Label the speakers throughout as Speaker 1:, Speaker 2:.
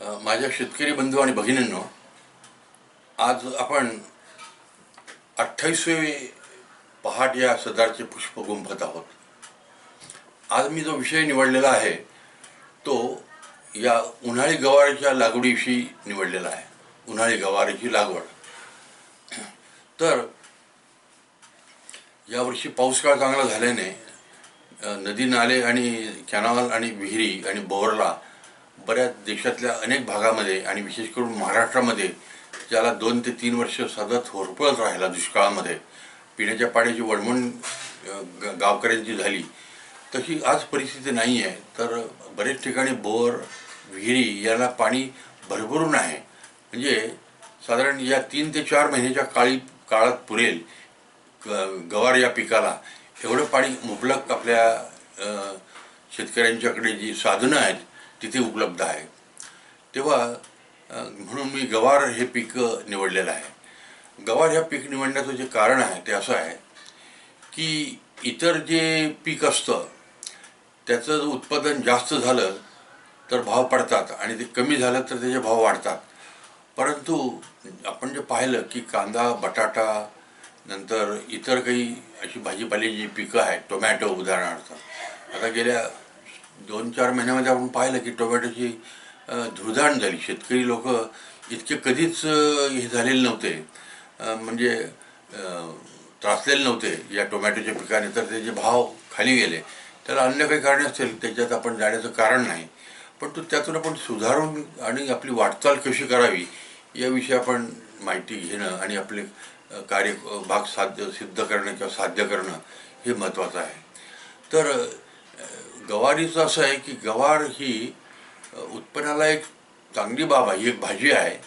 Speaker 1: माझ्या शेतकरी बंधू आणि भगिनींनो आज आपण अठ्ठावीसवे पहाट या सदारचे पुष्प गुंफत आहोत. आज मी जो विषय निवडलेला आहे तो या उन्हाळी गवारीच्या लागवडीविषयी निवडलेला आहे. उन्हाळी गवारीची लागवड. तर यावर्षी पाऊसकाळ चांगला झाल्याने नदी नाले आणि कॅनॉल आणि विहिरी आणि बोरला बऱ्याच देशातल्या अनेक भागामध्ये आणि विशेष करून महाराष्ट्रामध्ये ज्याला दोन ते तीन वर्ष सतत होरपळत राहिला दुष्काळामध्ये पिण्याच्या पाण्याची वळवण ग- गावकऱ्यांची झाली तशी आज परिस्थिती नाही आहे तर बरेच ठिकाणी बोर विहिरी याला पाणी भरभरून आहे. म्हणजे साधारण या तीन ते चार महिन्याच्या काळी काळात पुरेल ग- गवार या पिकाला. एवढं पाणी मुबलक आपल्या शेतकऱ्यांच्याकडे जी साधनं आहेत तिथे उपलब्ध आहे. तेव्हा म्हणून मी गवार हे पीक निवडलेलं आहे. गवार ह्या पीक निवडण्याचं जे कारण आहे ते असं आहे की इतर जे पीक असतं त्याचं उत्पादन जास्त झालं तर भाव पडतात आणि ते कमी झालं तर त्याचे भाव वाढतात. परंतु आपण जे पाहिलं की कांदा बटाटा नंतर इतर काही अशी भाजीपाल्याची जी पिकं आहेत टोमॅटो उदाहरणार्थ. आता गेल्या दोन चार महिन्यामध्ये आपण पाहिलं की टोमॅटोची अ, धुळधाण झाली. शेतकरी लोक इतके कधीच हे झालेले नव्हते. म्हणजे त्रासलेले नव्हते या टोमॅटोच्या पिकाने. तर त्याचे भाव खाली गेले. त्याला अन्य काही कारण असेल त्याच्यात आपण जाण्याचं कारण नाही. पण तो त्यातून आपण सुधारून आणि आपली वाटचाल कशी करावी याविषयी आपण माहिती घेणं आणि आपले कार्य भाग साध्य सिद्ध करणं किंवा साध्य करणं हे महत्त्वाचं आहे. तर गवारीचं असं आहे की गवार ही उत्पन्नाला एक चांगली बाब आहे ही एक भाजी आहे.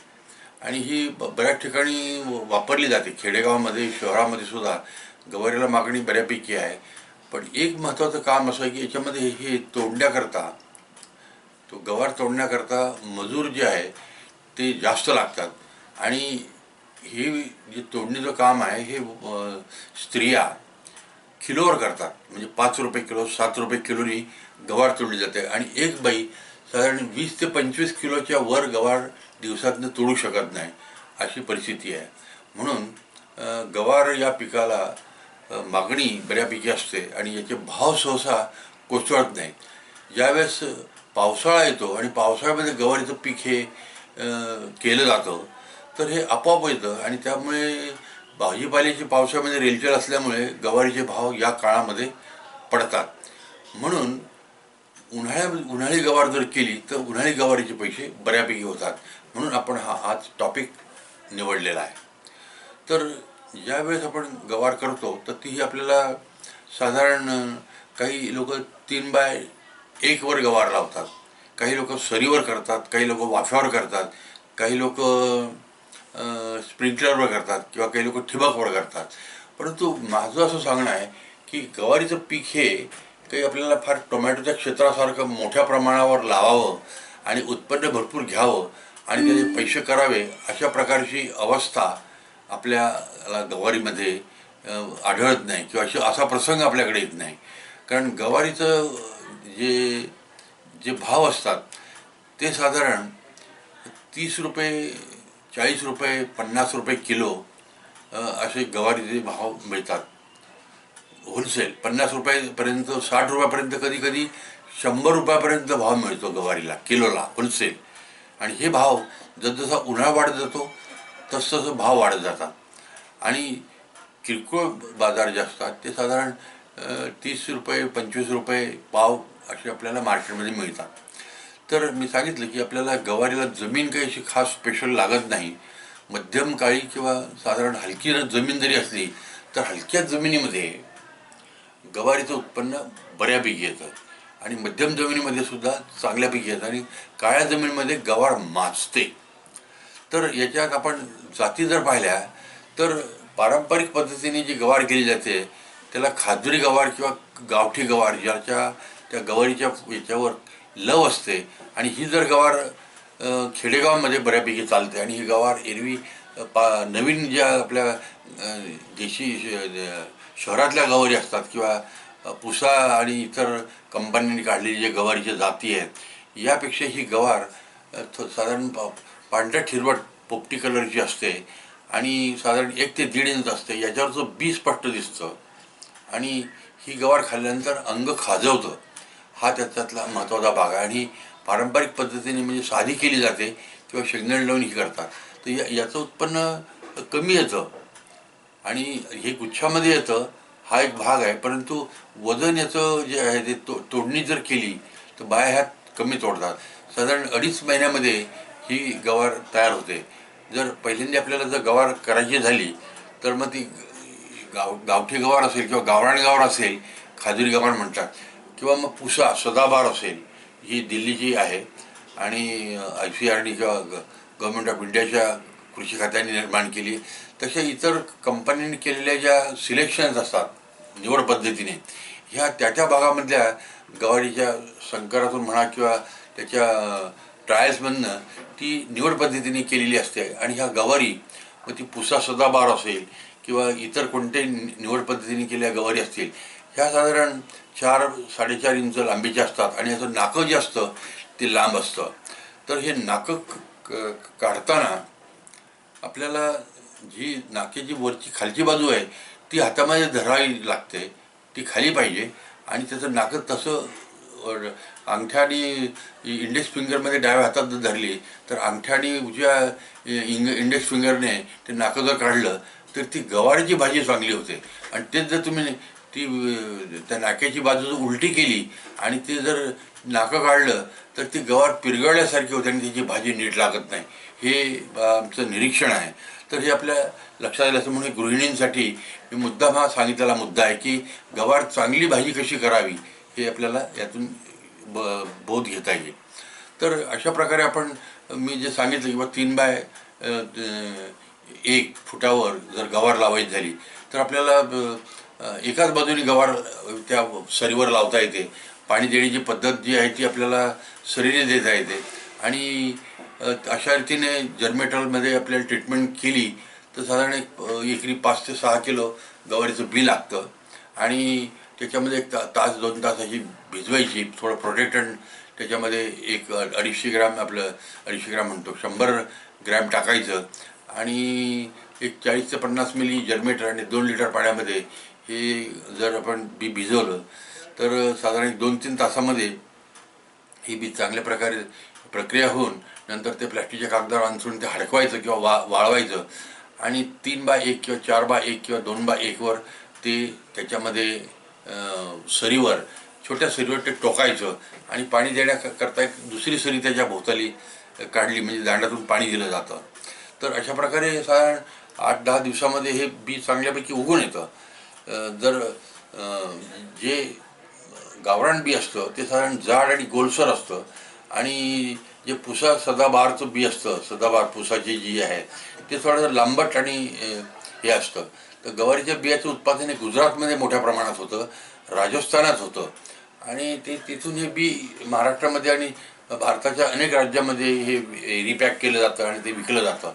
Speaker 1: आणि ही ब- बऱ्याच ठिकाणी वापरली जाते. खेडेगावामध्ये शहरामध्ये सुद्धा गवारीला मागणी बऱ्यापैकी आहे. पण एक महत्त्वाचं काम असं आहे की याच्यामध्ये हे तोडण्याकरता तो गवार तोडण्याकरता मजूर जे आहे ते जास्त लागतात. आणि हे जे तोडणीचं काम आहे हे स्त्रिया किलोवर करतात. म्हणजे पाच रुपये किलो सात रुपये किलोनी गवार तोडली जाते. आणि एक बाई साधारण वीस ते पंचवीस किलोच्या वर गवार दिवसातनं तोडू शकत नाही. अशी परिस्थिती आहे. म्हणून गवार या पिकाला मागणी बऱ्यापैकी असते आणि याचे भाव सहसा कोसळत नाहीत. ज्यावेळेस पावसाळा येतो आणि पावसाळ्यामध्ये गवारीचं पीक हे केलं जातं तर हे आपोआप येतं आणि त्यामुळे भाजीपाल्याची पावसाळ्यामध्ये रेलचेल असल्यामुळे गवारीचे भाव या काळामध्ये पडतात. म्हणून उन्हाळ्या उन्हाळी गवार जर केली तर उन्हाळी गवारीचे पैसे बऱ्यापैकी होतात. म्हणून आपण हा आज टॉपिक निवडलेला आहे. तर ज्यावेळेस आपण गवार करतो तर ती आपल्याला साधारण काही लोक तीन बाय एकवर गवार लावतात. काही लोक सरीवर करतात काही लोक वाफ्यावर करतात काही लोक स्प्रिंकलरवर करतात किंवा काही लोक ठिबकवर करतात. परंतु माझं असं सांगणं आहे की गवारीचं पीक हे काही आपल्याला फार टोमॅटोच्या क्षेत्रासारखं मोठ्या प्रमाणावर लावावं आणि उत्पन्न भरपूर घ्यावं आणि त्याचे पैसे करावे अशा प्रकारची अवस्था आपल्याला गवारीमध्ये आढळत नाही किंवा अशी असा प्रसंग आपल्याकडे येत नाही. कारण गवारीचं जे जे भाव असतात ते साधारण तीस रुपये चाळीस रुपये पन्नास रुपये किलो असे गवारीचे भाव मिळतात. होलसेल पन्नास रुपयापर्यंत साठ रुपयापर्यंत कधी कधी शंभर रुपयापर्यंत भाव मिळतो गवारीला किलोला होलसेल. आणि हे भाव जसजसा उन्हाळा वाढत जातो तसतसं भाव वाढत जातात. आणि किरकोळ बाजार जे असतात ते साधारण तीस रुपये पंचवीस रुपये पाव असे आपल्याला मार्केटमध्ये मिळतात. तर मी सांगितलं की आपल्याला गवारीला जमीन काही अशी खास स्पेशल लागत नाही. मध्यम काळी किंवा साधारण हलकी जमीन जरी असली तर हलक्या जमिनीमध्ये गवारीचं उत्पन्न बऱ्यापैकी येतं. आणि मध्यम जमिनीमध्ये सुद्धा चांगल्यापैकी येतं. आणि काळ्या जमिनीमध्ये गवार माजते तर याच्यात आपण जाती जर पाहिल्या तर पारंपरिक पद्धतीने जी गवार केली जाते त्याला खाजुरी गवार किंवा गावठी गवार ज्याच्या त्या गवारीच्या याच्यावर लव असते. आणि ही जर गवार खेडेगावामध्ये बऱ्यापैकी चालते आणि ही गवार एरवी पा नवीन ज्या आपल्या देशी श- शहरातल्या गवारी असतात किंवा पुसा आणि इतर कंपन्यांनी काढलेली जे गवारीच्या जाती आहेत यापेक्षा ही गवार थ- साधारण पांढऱ्या ठिरवट पोपटी कलरची असते आणि साधारण एक ते दीड इंच असते. याच्यावरचं बी स्पष्ट दिसतं. आणि ही गवार खाल्ल्यानंतर अंग खाजवतं. हा त्याच्यातला महत्त्वाचा भाग आहे. आणि पारंपरिक पद्धतीने म्हणजे साधी केली जाते किंवा शेंगदाणे लावून ही करतात. तर या याचं उत्पन्न कमी येतं. आणि हे गुच्छामध्ये येतं हा एक भाग आहे. परंतु वजन याचं जे आहे ते तो तोडणी जर केली तर बाया ह्यात कमी तोडतात. साधारण अडीच महिन्यामध्ये ही गवार तयार होते. जर पहिल्यांदा आपल्याला जर गवार करायची झाली तर मग ती गाव गावठी गवार असेल किंवा गावरान गवार असेल खाजुरी गवार म्हणतात. किंवा मग पुसा सदाबार असेल ही दिल्लीची आहे. आणि आय सी आर डी किंवा गव्हर्मेंट ऑफ इंडियाच्या कृषी खात्याने निर्माण केली. तशा इतर कंपन्यांनी केलेल्या ज्या सिलेक्शन्स असतात निवड पद्धतीने ह्या त्या त्या भागामधल्या गवारीच्या संकरातून म्हणा किंवा त्याच्या ट्रायल्समधनं ती निवड पद्धतीने केलेली असते. आणि ह्या गवारी मग ती पुसा सदाबार असेल किंवा इतर कोणत्याही निवड पद्धतीने केलेल्या गवारी असतील ह्या साधारण चार साडेचार इंच लांबीच्या असतात आणि याचं नाकं जे असतं ते लांब असतं. तर हे नाकं क- काढताना आपल्याला जी नाकेची वरची खालची बाजू आहे ती हातामध्ये धरावी लागते ती खाली पाहिजे आणि त्याचं नाकं तसं अंगठ्या आणि इंडेक्स फिंगरमध्ये डाव्या हातात जर धरली तर अंगठ्या आणि उजव्या इंग इंडेक्स फिंगरने ते नाकं जर काढलं तर ती गवारीची भाजी चांगली होते. आणि तेच जर तुम्ही ती त्या नाक्याची बाजू जर उलटी केली आणि ते जर नाकं काढलं तर ती गवार पिरगळल्यासारखी होते आणि त्याची भाजी नीट लागत नाही. हे आमचं निरीक्षण आहे. तर हे आपल्या लक्षात आलं असं म्हणून गृहिणींसाठी मी मुद्दाम हा सांगितलेला मुद्दा आहे की गवार चांगली भाजी कशी करावी हे आपल्याला यातून ब बोध घेता येईल. तर अशा प्रकारे आपण मी जे सांगितलं किंवा तीन बाय एक फुटावर जर गवार लावायची झाली तर आपल्याला एकाच बाजूने गवार त्या सरीवर लावता येते. पाणी देण्याची पद्धत जी आहे ती आपल्याला सरीने देता येते. आणि अशा रीतीने जर्मेटॉलमध्ये आपल्याला ट्रीटमेंट केली तर साधारण एक एकरी पाच ते सहा किलो गवारीचं बी लागतं. आणि त्याच्यामध्ये एक ता तास दोन तास अशी भिजवायची थोडं प्रोटेक्टंट त्याच्यामध्ये एक अडीचशे ग्रॅम आपलं अडीचशे ग्रॅम म्हणतो शंभर ग्रॅम टाकायचं. आणि एक चाळीस ते पन्नास मिली जर्मेटर आणि दोन लिटर पाण्यामध्ये हे जर आपण बी भिजवलं तर साधारण दोन तीन तासामध्ये ही बी चांगल्या प्रकारे प्रक्रिया होऊन नंतर ते प्लॅस्टिकच्या कागदावर आणसून ते हडकवायचं किंवा वा वाळवायचं आणि तीन बाय एक किंवा चार बाय एक किंवा दोन बाय एकवर ते त्याच्यामध्ये सरीवर छोट्या सरीवर ते टोकायचं आणि पाणी देण्याकरता एक दुसरी सरी त्याच्या भोवताली काढली म्हणजे दांडातून पाणी दिलं जातं. तर अशा प्रकारे साधारण आठ दहा दिवसामध्ये हे बी चांगल्यापैकी उगून येतं. जर जे गावरान बी असतं ते साधारण जाड आणि गोलसर असतं. आणि जे पुसा सदाबहारचं बी असतं सदाबहार पुसाची जी आहे ते थोडं लांबट आणि हे असतं. तर गवारीच्या बियाचं उत्पादन हे गुजरातमध्ये मोठ्या प्रमाणात होतं राजस्थानात होतं. आणि ते तिथून हे बी महाराष्ट्रामध्ये आणि भारताच्या अनेक राज्यामध्ये हे रिपॅक केलं जातं आणि ते विकलं जातं.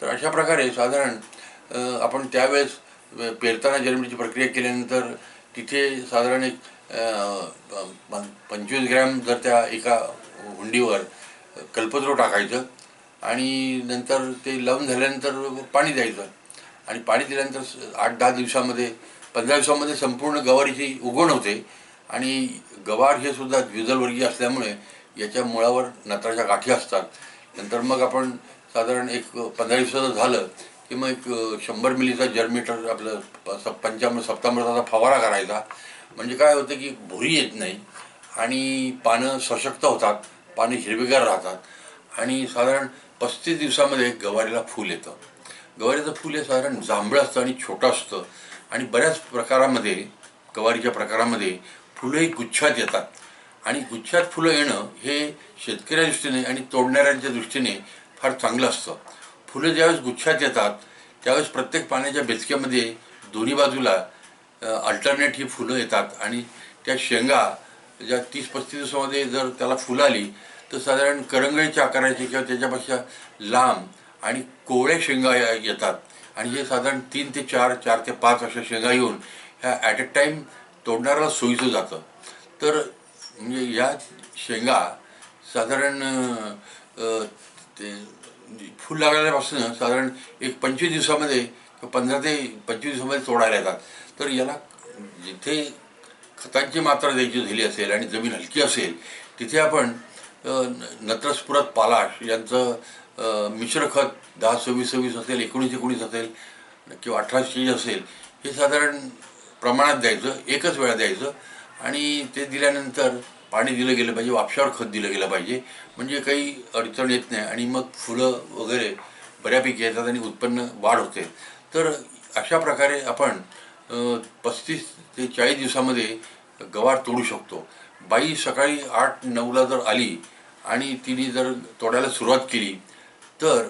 Speaker 1: तर अशा प्रकारे साधारण आपण त्यावेळेस पेरताना जर्मनीची प्रक्रिया केल्यानंतर तिथे साधारण एक पंचवीस ग्रॅम जर त्या एका हुंडीवर कल्पद्रो टाकायचं आणि नंतर ते लावून झाल्यानंतर पाणी द्यायचं. आणि पाणी दिल्यानंतर आठ दहा दिवसामध्ये पंधरा दिवसामध्ये संपूर्ण गवारीची उगवण होते. आणि गवार हे सुद्धा द्विदलवर्गीय असल्यामुळे याच्या मुळावर नत्राच्या गाठी असतात. नंतर मग आपण साधारण एक पंधरा दिवसाचं झालं की मग एक शंभर मिलीचा जर्मीटर आपलं प- स- पंचामृत सप्तामृताचा फवारा करायचा म्हणजे काय होतं की भुरी येत नाही आणि पानं सशक्त होतात पानं हिरवेगार राहतात आणि साधारण पस्तीस दिवसामध्ये गवारीला फूल येतं. गवारीचं फूल हे साधारण जांभळं असतं आणि छोटं असतं आणि बऱ्याच प्रकारामध्ये गवारीच्या प्रकारामध्ये फुलंही गुच्छात येतात आणि गुच्छात फुलं येणं हे शेतकऱ्या दृष्टीने आणि तोडणाऱ्यांच्या दृष्टीने फार चांगलं असतं. फुलं ज्यावेळेस गुच्छात येतात त्यावेळेस प्रत्येक पाण्याच्या बेचक्यामध्ये दोन्ही बाजूला अल्टरनेट ही फुलं येतात. आणि त्या शेंगा ज्या तीस पस्तीस दिवसामध्ये जर त्याला फुलं आली तर साधारण करंगळीच्या आकाराची किंवा त्याच्यापेक्षा लांब आणि कोवळ्या शेंगा या- येतात. आणि हे साधारण तीन ते चार चार ते पाच अशा शेंगा येऊन ह्या ॲट अ टाईम तोडणाऱ्याला सोयीचं जातं. तर म्हणजे या शेंगा साधारण ते म्हणजे फुल लागल्यापासून साधारण एक पंचवीस दिवसामध्ये किंवा पंधरा ते पंचवीस दिवसामध्ये तोडायला येतात. तर याला जिथे खतांची मात्रा द्यायची झाली असेल आणि जमीन हलकी असेल तिथे आपण न- नत्रस्फुरत पालाश यांचं मिश्र खत दहा सव्वीस सव्वीस असेल एकोणीस एकोणीस असेल किंवा अठराशे असेल हे साधारण प्रमाणात द्यायचं एकच वेळा द्यायचं आणि ते दिल्यानंतर पाणी दिलं गेलं पाहिजे वापशावर खत दिलं गेलं पाहिजे. म्हणजे काही अडचण येत नाही आणि मग फुलं वगैरे बऱ्यापैकी येतात आणि उत्पन्न वाढ होते. तर अशा प्रकारे आपण पस्तीस ते चाळीस दिवसामध्ये गवार तोडू शकतो. बाई सकाळी आठ नऊला जर आली आणि तिने जर तोडायला सुरुवात केली तर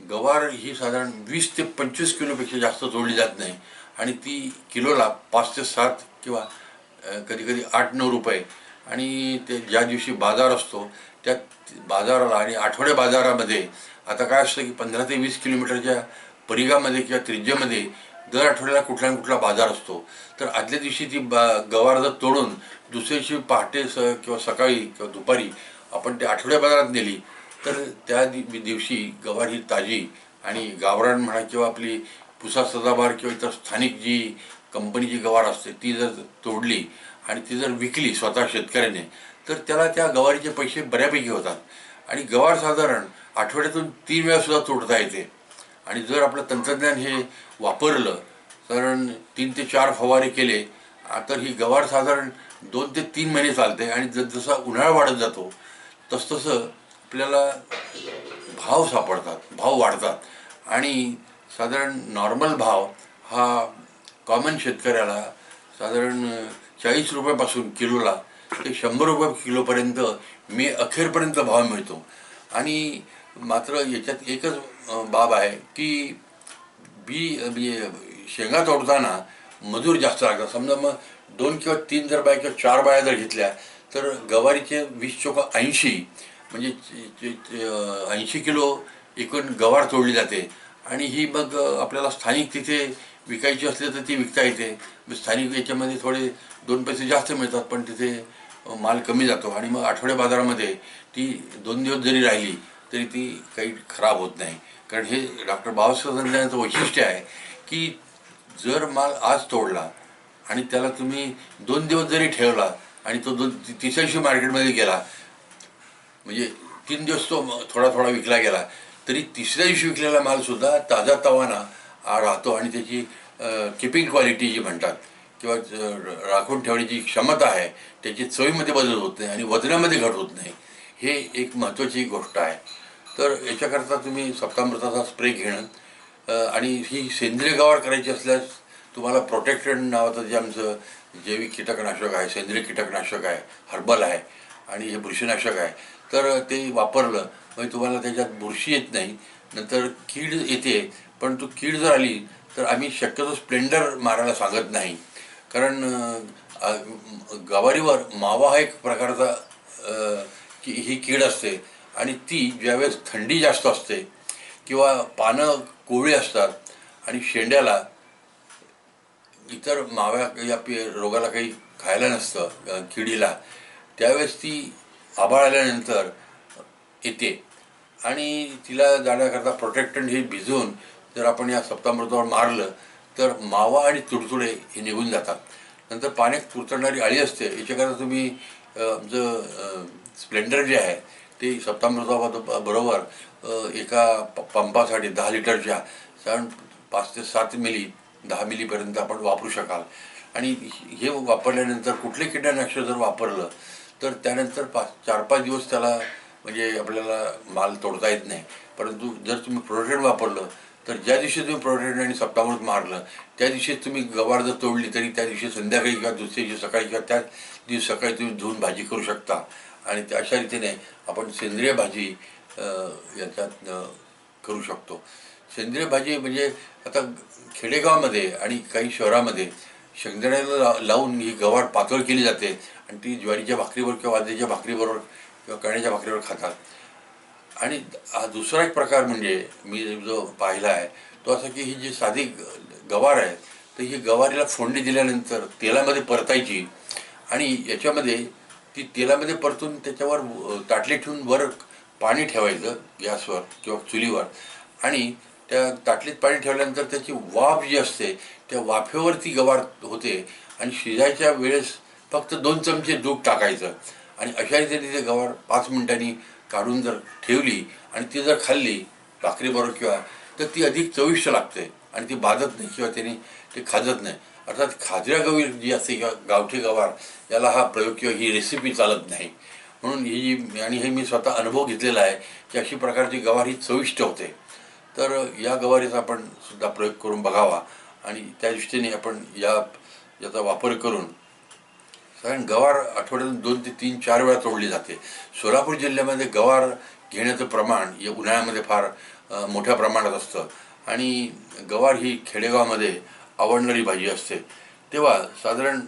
Speaker 1: गवार ही साधारण वीस ते पंचवीस किलोपेक्षा जास्त तोडली जात नाही. आणि ती किलोला पाच ते सात किंवा कधी कधी आठ नऊ रुपये आणि ते ज्या दिवशी बाजार असतो त्या बाजाराला आणि आठवड्या बाजारामध्ये आता काय असतं की पंधरा ते वीस किलोमीटरच्या परिघामध्ये किंवा त्रिज्येमध्ये दर आठवड्याला कुठला ना कुठला बाजार असतो. तर आदल्या दिवशी ती बा गवार जर तोडून दुसऱ्या दिवशी पहाटे स किंवा सकाळी किंवा दुपारी आपण ते आठवड्या बाजारात नेली तर त्या दि दिवशी गवार ही ताजी आणि गावरान म्हणा किंवा आपली पुसा सदाबार किंवा इतर स्थानिक जी कंपनीची गवार असते ती जर तोडली आणि ती जर विकली स्वतः शेतकऱ्याने तर त्याला त्या गवारीचे पैसे बऱ्यापैकी होतात. आणि गवार साधारण आठवड्यातून तीन वेळासुद्धा तोडता येते. आणि जर आपलं तंत्रज्ञान हे वापरलं कारण तीन ते चार फवारे केले तर ही गवार साधारण दोन ते तीन महिने चालते आणि जस जसा उन्हाळा वाढत जातो तसतसं आपल्याला भाव सापडतात भाव वाढतात. आणि साधारण नॉर्मल भाव हा कॉमन शेतकऱ्याला साधारण चाळीस रुपयापासून किलोला ते शंभर रुपये किलोपर्यंत मे अखेरपर्यंत भाव मिळतो. आणि मात्र याच्यात एकच बाब आहे की बी शेंगा तोडताना मजूर जास्त लागतात. समजा मग दोन किंवा तीन जर बाया किंवा चार बाया जर घेतल्या तर गवारीचे वीस चोका ऐंशी म्हणजे ऐंशी किलो एकूण गवार तोडली जाते. आणि ही मग आपल्याला स्थानिक तिथे विकायची असली तर ती विकता येते. स्थानिक याच्यामध्ये थोडे दोन पैसे जास्त मिळतात पण तिथे माल कमी जातो. आणि मग आठवड्या बाजारामध्ये ती दोन दिवस जरी राहिली तरी ती काही खराब होत नाही. कारण हे डॉक्टर बाबासाहेब तंत्रज्ञानाचं वैशिष्ट्य आहे की जर माल आज तोडला आणि त्याला तुम्ही दोन दिवस जरी ठेवला आणि तो दोन तिसऱ्या दिवशी मार्केटमध्ये गेला म्हणजे तीन दिवस तो थोडा थोडा विकला गेला तरी तिसऱ्या दिवशी विकलेला मालसुद्धा ताजा तवाना राहतो आणि त्याची किपिंग क्वालिटी जी म्हणतात किंवा राखून ठेवण्याची क्षमता आहे त्याची चवीमध्ये बदल होत नाही आणि वजनामध्ये घट होत नाही हे एक महत्त्वाची गोष्ट आहे. तर याच्याकरता तुम्ही सप्तामृताचा स्प्रे घेणं आणि ही सेंद्रिय गवार करायची असल्यास तुम्हाला प्रोटेक्टेड नावाचं जे आमचं जैविक कीटकनाशक आहे सेंद्रिय कीटकनाशक आहे हर्बल आहे आणि हे बुरशीनाशक आहे तर ते वापरलं म्हणजे तुम्हाला त्याच्यात बुरशी येत नाही नंतर कीड येते पण तू कीड जर आली तर आम्ही शक्यतो स्प्लेंडर मारायला सांगत नाही. कारण गवारीवर मावा हा एक प्रकारचा की ही कीड असते. आणि ती ज्यावेळेस थंडी जास्त असते किंवा पानं कोवळी असतात आणि शेंड्याला इतर माव्या या पी रोगाला काही खायला नसतं किडीला त्यावेळेस ती आभाळ आल्यानंतर येते. आणि तिला जाण्याकरता प्रोटेक्टंट हे भिजवून जर आपण या सप्तामृतावर मारलं तर मावा आणि तुडतुडे हे निघून जातात. नंतर पाण्यात तुडतडणारी अळी असते याच्याकरता तुम्ही आमचं स्प्लेंडर जे आहे ते सप्तामृता बरोबर एका प- पंपासाठी दहा लिटरच्या साधारण पाच ते सात मिली दहा मिलीपर्यंत आपण वापरू शकाल. आणि हे वापरल्यानंतर कुठले कीटकनाशक जर वापरलं तर त्यानंतर पाच चार पाच दिवस त्याला म्हणजे आपल्याला माल तोडता येत नाही. परंतु जर तुम्ही प्रोटेन वापरलं तर ज्या दिवशी तुम्ही प्रोटेक्ट आणि सप्तामृत मारलं त्या दिवशी तुम्ही गवार जर तोडली तरी त्या दिवशी संध्याकाळी किंवा दुसऱ्या दिवशी सकाळी किंवा त्या दिवशी सकाळी तुम्ही धुवून भाजी करू शकता. आणि त्या अशा रीतीने आपण सेंद्रिय भाजी याच्यात करू शकतो. सेंद्रिय भाजी म्हणजे आता खेडेगावामध्ये आणि काही शहरामध्ये शेंगदाण्याला लावून ही गवार पातळ केली जाते आणि ती ज्वारीच्या भाकरीवर किंवा वाजण्याच्या भाकरीबरोबर किंवा कण्याच्या भाकरीवर खातात. आणि हा दुसरा एक प्रकार म्हणजे मी जो पाहिला आहे तो असा की ही जी साधी ग- गवार आहे तर ही गवारीला फोडणी दिल्यानंतर तेलामध्ये परतायची आणि याच्यामध्ये ती तेलामध्ये परतून त्याच्यावर ताटली ठेवून वर पाणी ठेवायचं गॅसवर किंवा चुलीवर. आणि त्या ताटलीत पाणी ठेवल्यानंतर त्याची वाफ जी असते त्या वाफेवरती गवार होते आणि शिजायच्या वेळेस फक्त दोन चमचे दूध टाकायचं. आणि अशा रीतीने ते गवार पाच मिनिटांनी काढून जर ठेवली आणि ती जर खाल्ली भाकरीबरोबर किंवा तर ती अधिक चविष्ट लागते आणि ती बाधत नाही किंवा त्याने ते खाजत नाही. अर्थात खाजऱ्या गवी जी असते किंवा गावठी गवार याला हा प्रयोग किंवा ही रेसिपी चालत नाही. म्हणून ही जी आणि हे मी स्वतः अनुभव घेतलेला आहे की अशी प्रकारची गवार ही चविष्ट होते. तर या गवारीचा आपण सुद्धा प्रयोग करून बघावा आणि त्या दृष्टीने आपण या याचा वापर करून कारण गवार आठवड्यातून दोन ते तीन चार वेळा तोडली जाते. सोलापूर जिल्ह्यामध्ये गवार घेण्याचं प्रमाण या उन्हाळ्यामध्ये फार मोठ्या प्रमाणात असतं. आणि गवार ही खेडेगावामध्ये आवडणारी भाजी असते. तेव्हा साधारण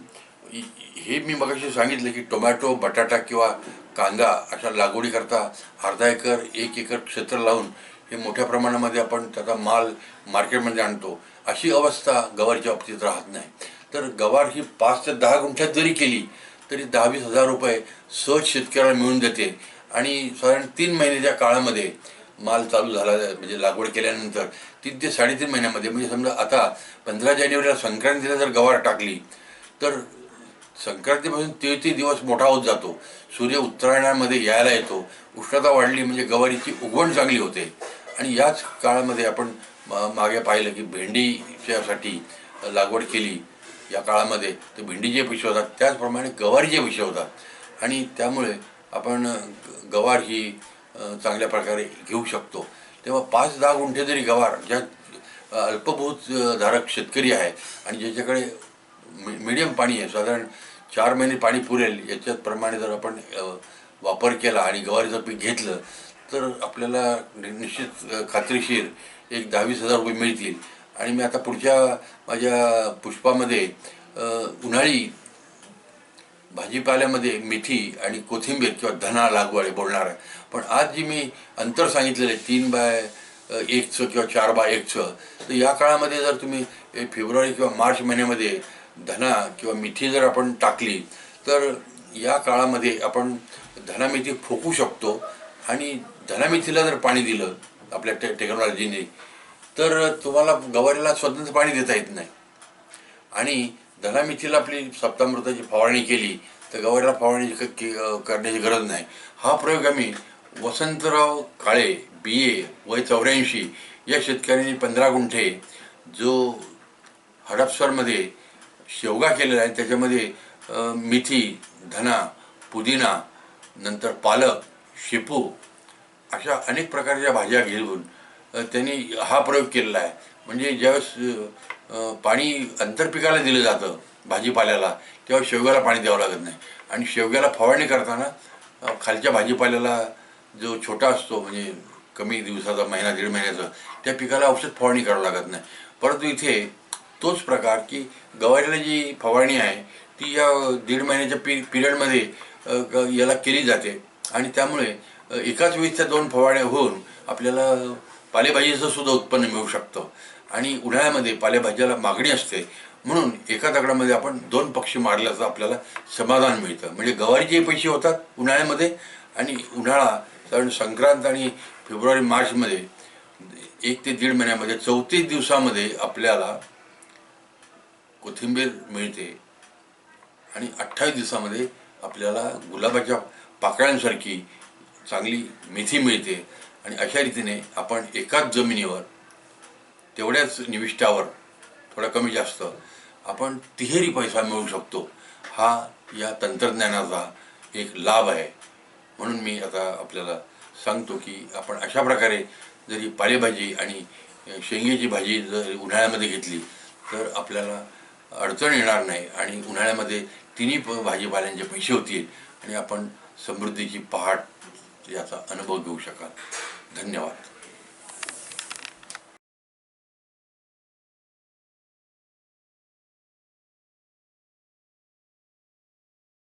Speaker 1: हे मी मगाशी सांगितलं की टोमॅटो बटाटा किंवा कांदा अशा लागवडीकरता अर्धा एकर एक एकर क्षेत्र लावून हे मोठ्या प्रमाणामध्ये आपण त्याचा माल मार्केटमध्ये आणतो. अशी अवस्था गवारच्या बाबतीत राहत नाही. तर गवार ही पाच ते दहा गुंठ्यात जरी केली तरी दहा वीस हजार रुपये सहज शेतकऱ्याला मिळून देते. आणि साधारण तीन महिन्याच्या काळामध्ये माल चालू झाला म्हणजे लागवड केल्यानंतर तीन ते साडेतीन महिन्यामध्ये म्हणजे समजा आता पंधरा जानेवारीला संक्रांतीला जर गवार टाकली तर संक्रांतीपासून ते दिवस मोठा होत जातो. सूर्य उत्तरायणामध्ये यायला येतो. उष्णता वाढली म्हणजे गवारीची उगवण चांगली होते. आणि याच काळामध्ये आपण मागे पाहिलं की भेंडीच्यासाठी लागवड केली. या काळामध्ये तर भेंडीचे पिशवतात होतात त्याचप्रमाणे गवारीचे पिशवतात होतात. आणि त्यामुळे आपण ग- गवार ही चांगल्या प्रकारे घेऊ शकतो. तेव्हा पाच दहा गुंठे जरी गवार ज्या अल्पभूत धारक शेतकरी आहे आणि ज्याच्याकडे मि- मिडियम पाणी आहे साधारण चार महिने पाणी पुरेल याच्यात प्रमाणे जर आपण वापर केला आणि गवारीचं पीक घेतलं तर आपल्याला निश्चित खात्रीशीर एक दहावीस हजार रुपये मिळतील. आणि मी आता पुढच्या माझ्या पुष्पामध्ये उन्हाळी भाजीपाल्यामध्ये मेथी आणि कोथिंबीर किंवा धना लागवड बोलणार आहे. पण आज जी मी अंतर सांगितलेलं आहे तीन बाय एकचं किंवा चार बाय एकचं तर या काळामध्ये जर तुम्ही फेब्रुवारी किंवा मार्च महिन्यामध्ये धना किंवा मिठी जर आपण टाकली तर या काळामध्ये आपण धना फोकू शकतो. आणि धनामिथीला जर पाणी दिलं आपल्या टे टेक्नॉलॉजीने तर तुम्हाला गवारीला स्वतंत्र पाणी देता येत नाही. आणि धनामिथीला आपली सप्तामृताची फवारणी केली तर गवारीला फवारणी क- के- करण्याची गरज नाही. हा प्रयोग आम्ही वसंतराव काळे बी ए वय चौऱ्याऐंशी या शेतकऱ्यांनी पंधरा गुंठे जो हडपसरमध्ये शेवगा केलेला आहे त्याच्यामध्ये मेथी धना पुदिना नंतर पालक शेपू अशा अनेक प्रकारच्या भाज्या घेऊन त्यांनी हा प्रयोग केलेला आहे. म्हणजे ज्यावेळेस पाणी आंतरपिकाला दिलं जातं भाजीपाल्याला तेव्हा शेवग्याला पाणी द्यावं लागत नाही. आणि शेवग्याला फवारणी करताना खालच्या भाजीपाल्याला जो छोटा असतो म्हणजे कमी दिवसाचा महिना दीड महिन्याचा त्या पिकाला औषध फवारणी करावं लागत नाही. परंतु इथे तोच प्रकार की गवारीला जी फवारणी आहे ती या दीड महिन्याच्या पी पिरियडमध्ये याला केली जाते. आणि त्यामुळे एकाच वेळी त्या दोन फवारण्या होऊन आपल्याला पालेभाजीचं सुद्धा उत्पन्न मिळू शकतं. आणि उन्हाळ्यामध्ये पालेभाज्याला मागणी असते. म्हणून एका दगडामध्ये आपण दोन पक्षी मारल्याचं आपल्याला समाधान मिळतं. म्हणजे गवारीचे पैसे होतात उन्हाळ्यामध्ये आणि उन्हाळा कारण संक्रांत आणि फेब्रुवारी मार्चमध्ये एक ते दीड महिन्यामध्ये चौतीस दिवसामध्ये आपल्याला कोथिंबीर मिळते. आणि अठ्ठावीस दिवसामध्ये आपल्याला गुलाबाच्या पाकळ्यांसारखी चांगली मेथी मिळते. आणि अशा रीतीने आपण एकाच जमिनीवर तेवढ्याच निविष्ठावर थोडा कमी जास्त आपण तिहेरी पैसा मिळवू शकतो. हा या तंत्रज्ञानाचा एक लाभ आहे. म्हणून मी आता आपल्याला सांगतो की आपण अशा प्रकारे जरी पालेभाजी आणि शेंगेची भाजी जर उन्हाळ्यामध्ये घेतली तर आपल्याला अडचण येणार नाही आणि उन्हाळ्यामध्ये तिन्ही प- भाजीपाल्यांचे पैसे होतील आणि आपण समृद्धीची पहाट याचा अनुभव घेऊ शकाल. धन्यवाद